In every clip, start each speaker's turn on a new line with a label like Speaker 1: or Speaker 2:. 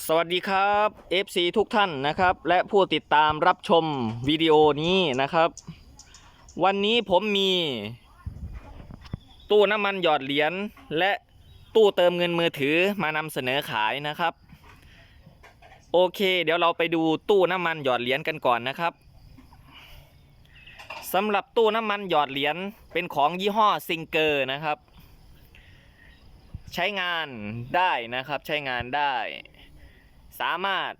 Speaker 1: สวัสดีครับ FC ทุกท่านนะครับ และผู้ติดตามรับชมวิดีโอนี้นะครับ วันนี้ผมมี ตู้น้ำมันหยอดเหรียญและตู้เติมเงินมือถือมานำเสนอขายนะครับ โอเค เดี๋ยวเราไปดูตู้น้ำมันหยอดเหรียญกันก่อนนะครับสำหรับตู้น้ำมันหยอดเหรียญเป็นของยี่ห้อซิงเกอร์นะครับ ใช้งานได้นะครับใช้งานได้ สามารถ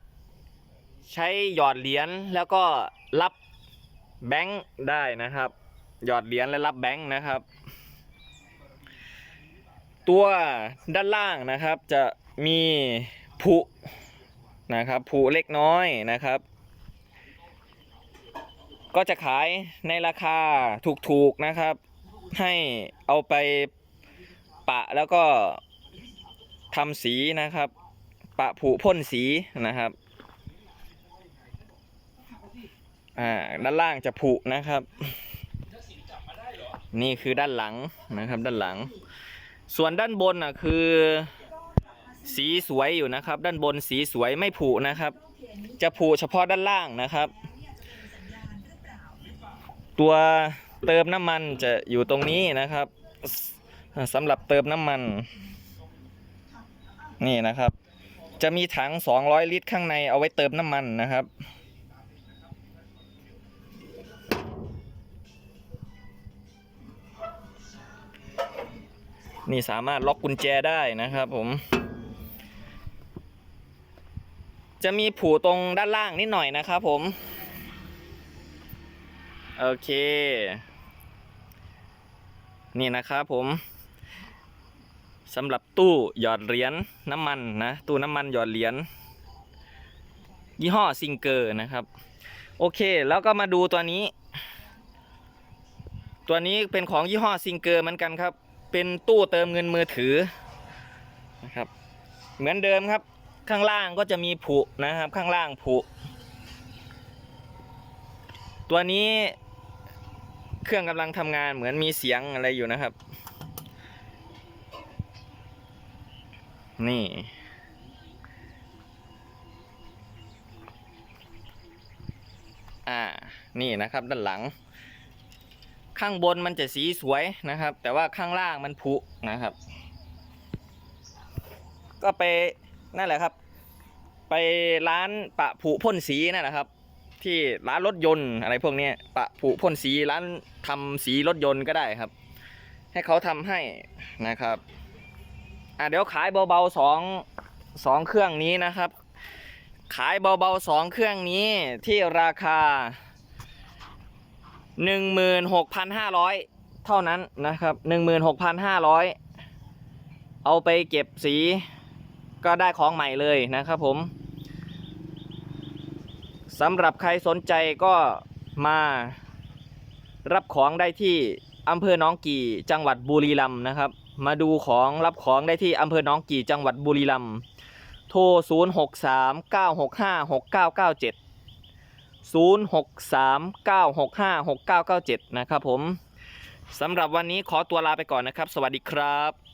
Speaker 1: ใช้หยอดเหรียญแล้วก็รับแบงค์ได้นะครับ หยอดเหรียญและรับแบงค์นะครับ ตัวด้านล่างนะครับจะมีผุนะครับผุเล็กน้อยนะครับ ก็จะขายในราคาถูกๆนะครับ ให้เอาไปปะแล้วก็ทำสีนะครับ ปะผุพ่นสีนะครับ อ่า ด้านล่างจะผุนะครับ นี่คือด้านหลังนะครับ ด้านหลัง ส่วนด้านบนอะคือ สีสวยอยู่นะครับ ด้านบนสีสวยไม่ผุนะครับ จะผุเฉพาะด้านล่างนะครับ ตัวเติมน้ำมันจะอยู่ตรงนี้นะครับสำหรับเติมน้ำมัน นี่นะครับ จะมีถัง 200 ลิตรข้างในเอาไว้เติมน้ำมันนะครับ นี่สามารถล็อกกุญแจได้นะครับผม จะมีผูตรงด้านล่างนิดหน่อยนะครับผม โอเค นี่นะครับผม สำหรับตู้หยอดเหรียญน้ำมันนะตู้น้ำมันหยอดเหรียญยี่ห้อซิงเกอร์นะครับ โอเคแล้วก็มาดูตัวนี้ ตัวนี้เป็นของยี่ห้อซิงเกอร์เหมือนกันครับ เป็นตู้เติมเงินมือถือนะครับ เหมือนเดิมครับข้างล่างก็จะมีผุนะครับข้างล่างผุ ตัวนี้เครื่องกำลังทำงานเหมือนมีเสียงอะไรอยู่นะครับ นี่ อ่า นี่นะครับด้านหลัง ข้างบนมันจะสีสวยนะครับ แต่ว่าข้างล่างมันผุนะครับ ก็ไปนั่นแหละครับ ไปร้านปะผุพ่นสีนั่นแหละครับ ที่ร้านรถยนต์อะไรพวกนี้ปะผุพ่นสีร้านทำสีรถยนต์ก็ได้ครับ ให้เขาทำให้นะครับ อะเดี๋ยวขายเบาๆสองสองเครื่องนี้นะครับ ขายเบาๆสองเครื่องนี้ที่ราคา 16,500 เท่านั้นนะครับ 16,500 เอาไปเก็บสีก็ได้ของใหม่เลยนะครับผมสำหรับใครสนใจก็มารับของได้ที่อำเภอหน้องกี่จังหวัดบุรีรัมย์นะครับ มาดูของรับของได้ที่อำเภอหนองกี่จังหวัดบุรีรัมย์โทร 0 6 3 9 6 5 6 9 9 7 0 6 3 9 6 5 6 9 9 7 นะครับผมสำหรับวันนี้ขอตัวลาไปก่อนนะครับ สวัสดีครับ